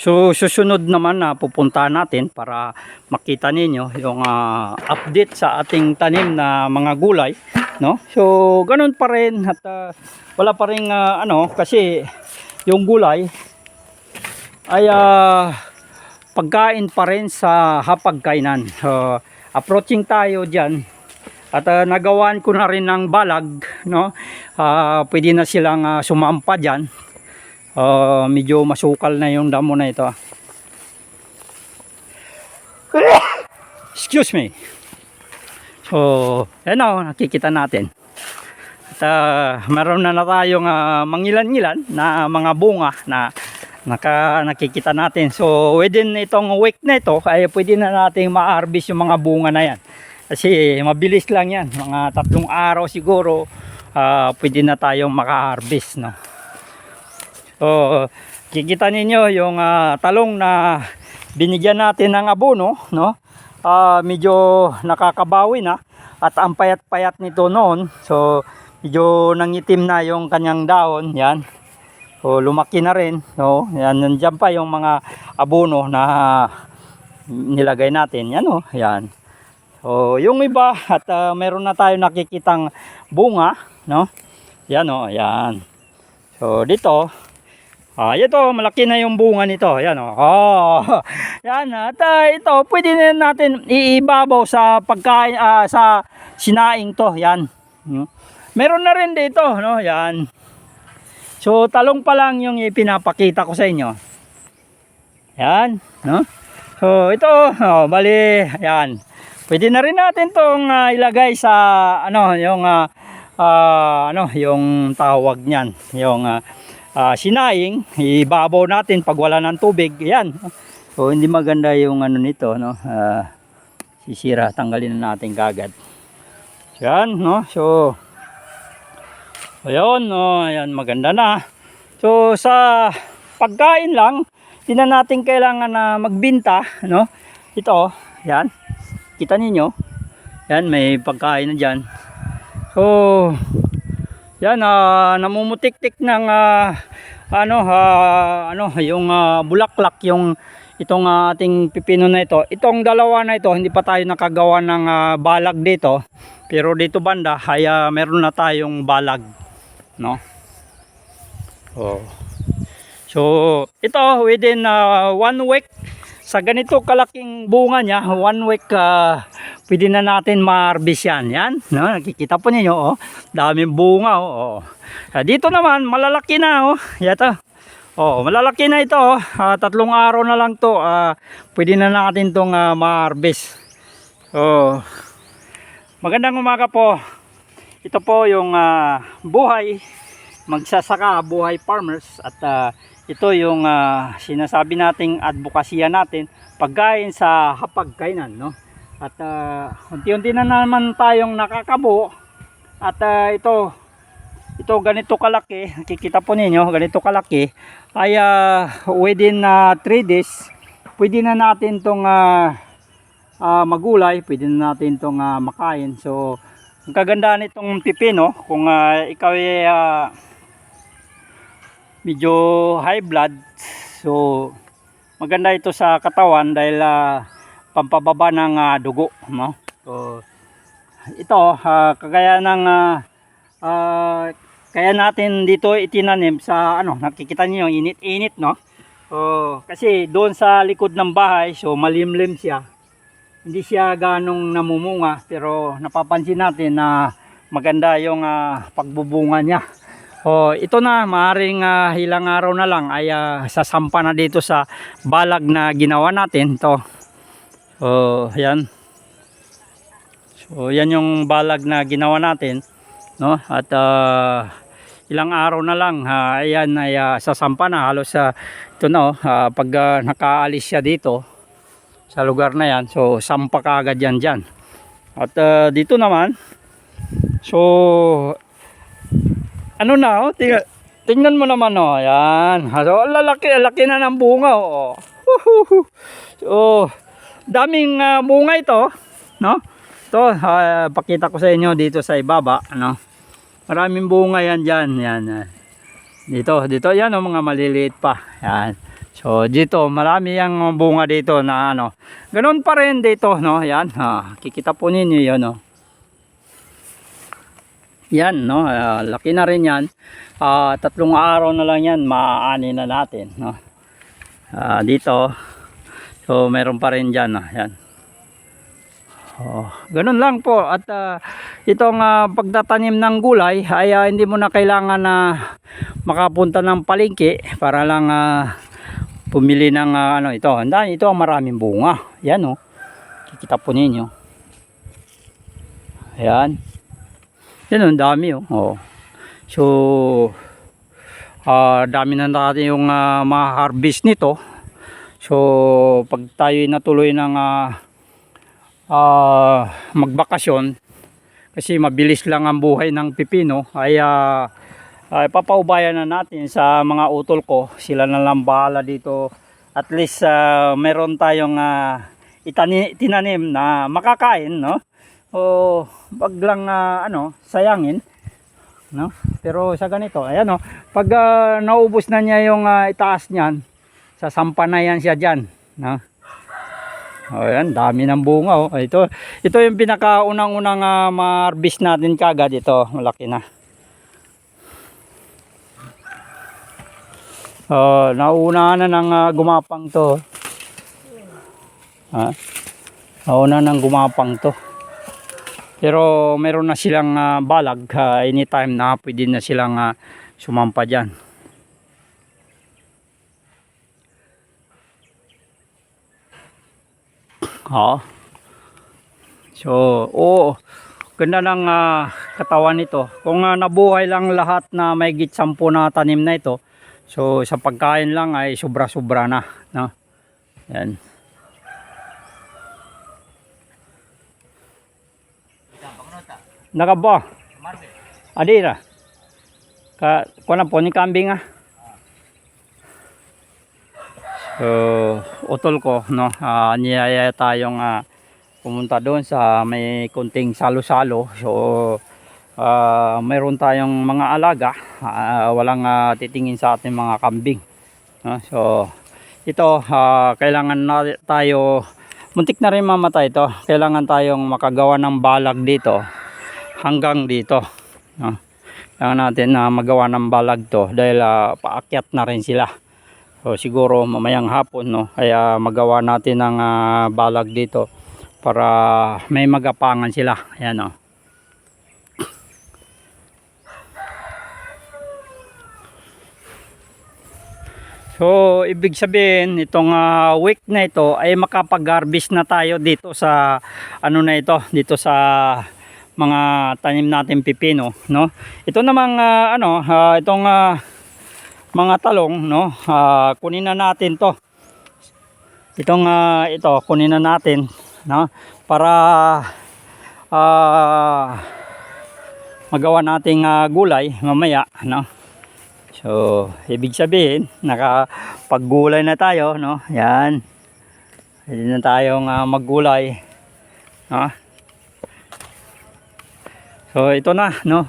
So susunod naman na pupunta natin para makita ninyo yung ah, update sa ating tanim na mga gulay, no? So ganun pa rin at ah, wala pa rin ah, ano kasi yung gulay ay ah, pagkain pa rin sa hapagkainan. So approaching tayo diyan at ah, nagawan ko na rin ng balag, no? Ah, pwede na silang ah, sumampa diyan. Ah, medyo masukal na yung damo na ito. Excuse me. So, yan o, nakikita natin. At ah, meron na na tayong ah, mangilan-ngilan na mga bunga na naka, nakikita natin. So, within itong week na ito, ay pwede na natin ma-harvest yung mga bunga na yan. Kasi mabilis lang yan. Mga tatlong araw siguro, ah, pwede na tayong maka-harvest. No? So, kikita ninyo yung ah, talong na binigyan natin ng abono, no? Ah, medyo nakakabawi na at ang payat-payat nito noon. So, medyo nangitim na yung kanyang daon, yan. So, lumaki na rin, no? Yan, nandiyan pa yung mga abono na nilagay natin. Yan, oh, yan. So, yung iba at ah, meron na tayo nakikitang bunga, no? Yan, oh, yan. So, dito, Ah, ito, malaki na yung bunga nito. Yan oh. Oh. Yan at ah, ito, pwede na natin iibabaw sa pagkain ah, sa sinaing to. Yan. Hmm. Meron na rin dito, no? Yan. So, talong pa lang yung ipinapakita ko sa inyo. Yan, no? So, ito, oh, bali, yan. Pwede na rin natin tong ah, ilagay sa ano, yung ah, ah, ano, yung tawag niyan, yung ah, ah, sinaing, ibabaw natin pag wala ng tubig. Yan. So hindi maganda yung ano nito, no. Ah, sisira, tanggalin na natin kagad. Yan, no. So Ayun, no, ayan maganda na. So sa pagkain lang, hindi na natin kailangan na magbinta, no. Ito, yan. Kita ninyo. Yan, may pagkain na diyan. So, yan ah namumutik-tik ng ah, ano ah, ano yung ah, bulaklak yung itong ah, ating pipino na ito. Itong dalawa na ito hindi pa tayo nakagawa ng ah, balag dito. Pero dito banda ay ah, meron na tayong balag, no? Oh. So, ito within ah, one week sa ganito kalaking bunga niya, one week ah, pwede na natin ma-harvest yan. Yan, no? nakikita po ninyo, oh. daming bunga. Oh. oh. Ah, dito naman, malalaki na. Oh. Yato. Oh, malalaki na ito. Oh. Ah, tatlong araw na lang to. Ah, pwede na natin itong ah, ma-harvest. Oh. Magandang umaga po. Ito po yung ah, buhay magsasaka, buhay farmers at ah, ito yung ah, sinasabi nating advokasya natin pagkain sa hapagkainan no at ah, unti-unti na naman tayong nakakabo. At ah, ito ito ganito kalaki nakikita po ninyo ganito kalaki ay ah, within 3 days pwede na natin tong ah, ah, magulay pwede na natin tong ah, makain. So ang kagandahan nitong pipino kung ah, ikaw ay ah, medyo high blood so maganda ito sa katawan dahil ah, pampababa ng ah, dugo no so ito ah, kagaya ng ah, ah, kaya natin dito itinanim sa ano nakikita niyo yung init-init no so kasi doon sa likod ng bahay so malimlim siya hindi siya ganong namumunga pero napapansin natin na maganda yung ah, pagbubunga niya Oh, ito na, maaring ah, ilang araw na lang ay ah, sasampa na dito sa balag na ginawa natin. To. Oh, yan. So, yan yung balag na ginawa natin, no? At ah, ilang araw na lang, ah, ayan ay ah, sasampa na halos sa ito na oh, ah, pag ah, nakaalis siya dito sa lugar na yan. So, sampa kaagad yan diyan. At ah, dito naman, so ano na, oh, tingnan, tingnan mo naman, oh, yan. So, ang lalaki, laki na ng bunga, oh. So, daming ah, bunga ito, no? Ito, ah, pakita ko sa inyo dito sa ibaba, ano? Maraming bunga yan dyan, yan. ah. Dito, dito, yan, oh, mga maliliit pa. Yan. So dito, marami yung bunga dito na ano. Ganun pa rin dito, no? Yan, ah, kikita po ninyo yun, no? Yan, no? Ah, laki na rin yan. Ah, tatlong araw na lang yan, maaani na natin, no? Ah, dito, so meron pa rin dyan, no? Yan. Oh, ganun lang po at ah, itong ah, pagtatanim ng gulay ay ah, hindi mo na kailangan na makapunta ng palengke para lang ah, pumili ng ah, ano ito. Handa, ito ang maraming bunga. Yan oh. Kikita po ninyo. Ayan. Yan ang dami oh. oh. So ah dami na natin yung ah, ma-harvest nito. So pag tayo natuloy ng ah, ah, magbakasyon kasi mabilis lang ang buhay ng pipino ay ah, ay papaubayan na natin sa mga utol ko. Sila na lang bahala dito. At least ah, meron tayong ah, itani, tinanim na makakain no? O wag lang ah, ano sayangin no? Pero sa ganito ayan no? Pag ah, naubos na niya yung ah, itaas niyan sasampa na yan siya diyan no Oh, yan, dami ng bunga oh. Ito, ito yung pinakaunang-unang uh, ma-harvest natin kagad ito, malaki na. Oh, nauna na nang ah, gumapang to. Ha? Nauna nang gumapang to. Pero meron na silang ah, balag ah, anytime na pwede na silang ah, sumampa diyan. Oo. So, oo. Ganda ng ah, katawan nito. Kung ah, nabuhay lang lahat na may git 10 na tanim na ito, so sa pagkain lang ay sobra-sobra na, no? Yan. Nakaba. Adira. Ka kuan po ni kambing ah. So, utol ko, no, ah, niyaya tayong ah, pumunta doon sa may kunting salo-salo. So, ah, mayroon tayong mga alaga, ah, walang ah, titingin sa ating mga kambing. No? So, ito, ah, kailangan na tayo, muntik na rin mamatay ito, kailangan tayong makagawa ng balag dito hanggang dito. No? Kailangan natin na magawa ng balag to dahil ah, paakyat na rin sila. So siguro mamayang hapon no kaya magawa natin ng ah, balag dito para may magapangan sila. Ayan oh. So ibig sabihin itong ah, week na ito ay makapag-harvest na tayo dito sa ano na ito dito sa mga tanim natin pipino no. Ito namang ah, ano ah, itong ah, mga talong no? Ah, kunin na natin to. Itong ah, ito kunin na natin no? Para ah, magawa nating ah, gulay mamaya no? So ibig sabihin nakapaggulay na tayo no? Yan. Pwede na tayong ah, maggulay no? So ito na no?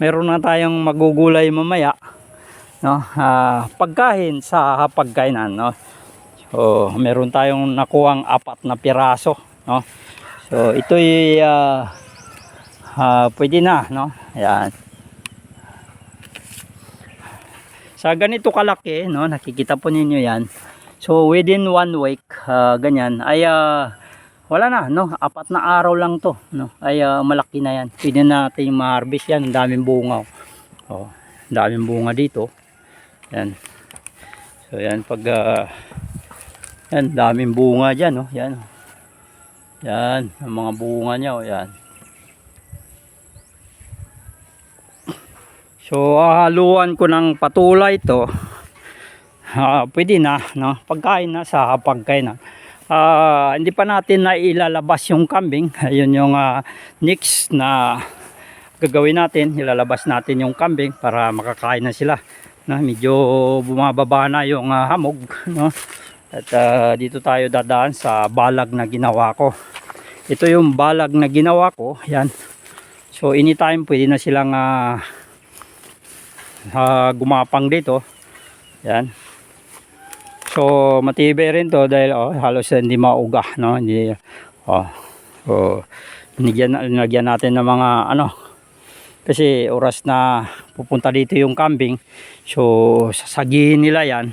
Meron na tayong magugulay mamaya no? Ah, pagkain sa hapagkainan no? So meron tayong nakuhang apat na piraso no? So ito ay ah, ah, pwede na no? Ayan. Sa ganito kalaki no? Nakikita po ninyo yan. So within one week ah, ganyan. Ay ah, wala na no? Apat na araw lang to no? Ay ah, malaki na yan. Pwede natin ma-harvest yan. Ang daming bunga oh, ang daming bunga dito yan. So yan pag uh, yan daming bunga diyan oh. Yan. oh. Yan, ang mga bunga niya oh, yan. So haluan ko ng patulay to. Ah, pwede na, no? Pagkain na sa pagkain na. Ah, hindi pa natin na ilalabas yung kambing. Ayun yung ah, next na gagawin natin. Ilalabas natin yung kambing para makakain na sila na medyo bumababa na yung ah, hamog no at ah, dito tayo dadaan sa balag na ginawa ko ito yung balag na ginawa ko yan so anytime pwede na silang ah, ah, gumapang dito yan so matibay rin to dahil oh, halos hindi mauga, no? Hindi oh. So nigyan nilagyan natin ng mga ano kasi oras na pupunta dito yung kambing. So sasagihin nila 'yan.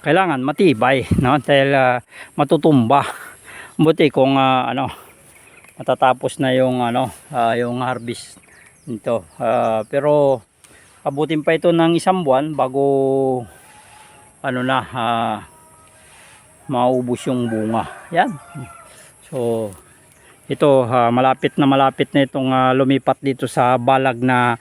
Kailangan matibay, no? Dahil ah, matutumba. Buti kung ah, ano matatapos na yung ano ah, yung harvest nito. Ah, pero abutin pa ito ng isang buwan bago ano na ah, maubos yung bunga. Yan. So ito ah, malapit na malapit na itong ah, lumipat dito sa balag na